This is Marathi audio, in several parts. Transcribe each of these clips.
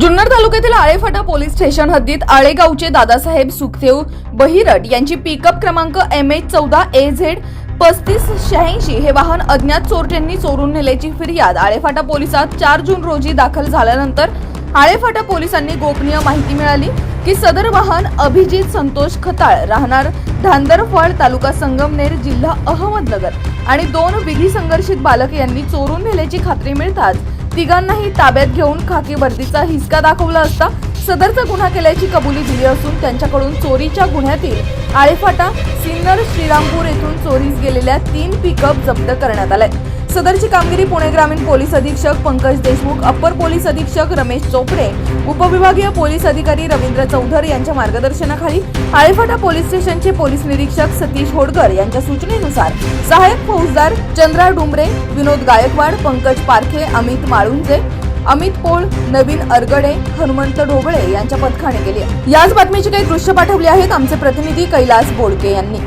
जुन्नर तालुक्यातील आळेफाटा पोलीस स्टेशन हद्दीत आळेगावचे दादासाहेब सुखदेव बहिरट यांची पिकअप क्रमांक एम एच चौदा ए झेड पस्तीस शहाऐंशी हे वाहन अज्ञात चोरट्यांनी चोरून नेल्याची फिर्याद आळेफाटा पोलिसात चार जून रोजी दाखल झाल्यानंतर आळेफाटा पोलिसांनी गोपनीय माहिती मिळाली की सदर वाहन अभिजित संतोष खताळ राहणार धांदरफळ तालुका संगमनेर जिल्हा अहमदनगर आणि दोन विधी संघर्षित बालक यांनी चोरून नेल्याची खात्री मिळताच तिघांनाही ताब्यात घेऊन खाकी वर्दीचा हिसका दाखवला असता सदरचा गुन्हा केल्याची कबुली दिली असून त्यांच्याकडून चोरीच्या गुन्ह्यातील आळेफाटा सिन्नर श्रीरामपूर येथून चोरीस गेलेल्या तीन पिकअप जप्त करण्यात आलाय सदरची कामगिरी पुणे ग्रामीण पोलीस अधीक्षक पंकज देशमुख अप्पर पोलीस अधीक्षक रमेश चोपडे उपविभागीय पोलीस अधिकारी रवींद्र चौधर यांच्या मार्गदर्शनाखाली आळेफाटा पोलीस स्टेशनचे पोलीस निरीक्षक सतीश होडकर यांच्या सूचनेनुसार सहाय्यक फौजदार चंद्रा डुमरे विनोद गायकवाड पंकज पारखे अमित माळुंजे अमित पोळ नवीन अरगडे हनुमंत ढोबळे यांच्या पथकाने केली याच बातमीची काही दृश्य पाठवली आहेत आमचे प्रतिनिधी कैलास बोडके यांनी.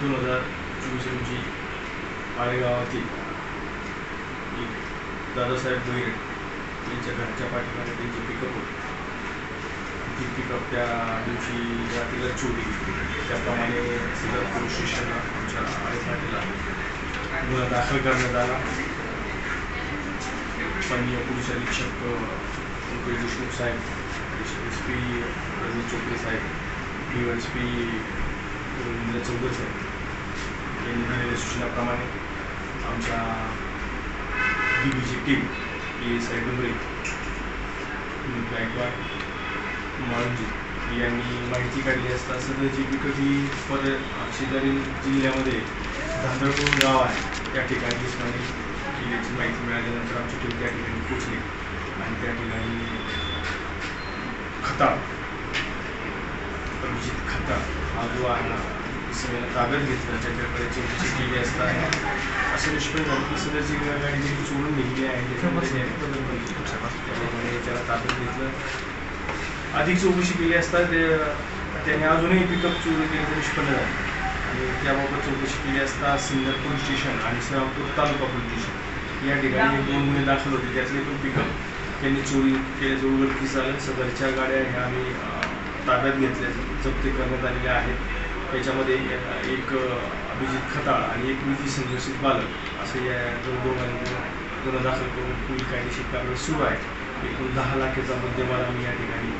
दोन हजार चोवीस रोजी माळेगावातील एक दादासाहेब भोईरे यांच्या घरच्या पाठीमागे त्यांची पिकअप होती. ती पिकअप त्या दिवशी रात्रीला चोरी त्याप्रमाणे सदर पोलीस स्टेशनला आमच्या आळेपाटीला गुन्हा दाखल करण्यात आला. माननीय पोलीस अधीक्षक रुपेश देशमुख साहेब एस पी रवी चोपडे साहेब D S P Ravindra Chaudhari साहेब यांनी सूचनाप्रमाणे आमच्या डी बीची team P S I Gaikwad माळुंजी यांनी माहिती काढली असता सदरची पिकअप ही पर शेजारील जिल्ह्यामध्ये धांदळपूर गाव आहे. त्या ठिकाणी दिसणारी किल्ल्याची माहिती मिळाल्यानंतर आमची टीम त्या ठिकाणी पोचली आणि त्या ठिकाणी खता अभिजित खता हा जो आहे ना ताब्यात घेतलं त्याच्याकडे चौकशी केली असता असं निष्पन्न झालं की सदरची गाडी जी चोरून निघली आहे त्याच्यामध्ये त्याप्रमाणे त्याला ताब्यात घेतलं. अधिक चौकशी केली असता ते त्याने अजूनही पिकअप चोरी तर निष्पन्न झालं. आणि त्याबाबत चौकशी केली असता सिन्नर पोलीस स्टेशन आणि श्रीरामपूर तालुका पोलीस स्टेशन. या ठिकाणी दोन गुन्हे दाखल होते. त्यातले पण पिकअप त्यांनी चोरी केल्याचं उघडकीस आलं. सदरच्या गाड्या ह्या आम्ही ताब्यात घेतल्या जप्ती करण्यात आलेल्या आहेत. त्याच्यामध्ये एक अभिजित खताळ आणि एक विधी संघर्षित बालक असं या दोन दोघांनी गुन्हा दाखल करून पुढील कायदेशीर कारवाई सुरू आहे. एकूण दहा लाखाचा मध्यमाला आम्ही या ठिकाणी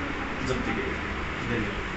जप्त केले. धन्यवाद.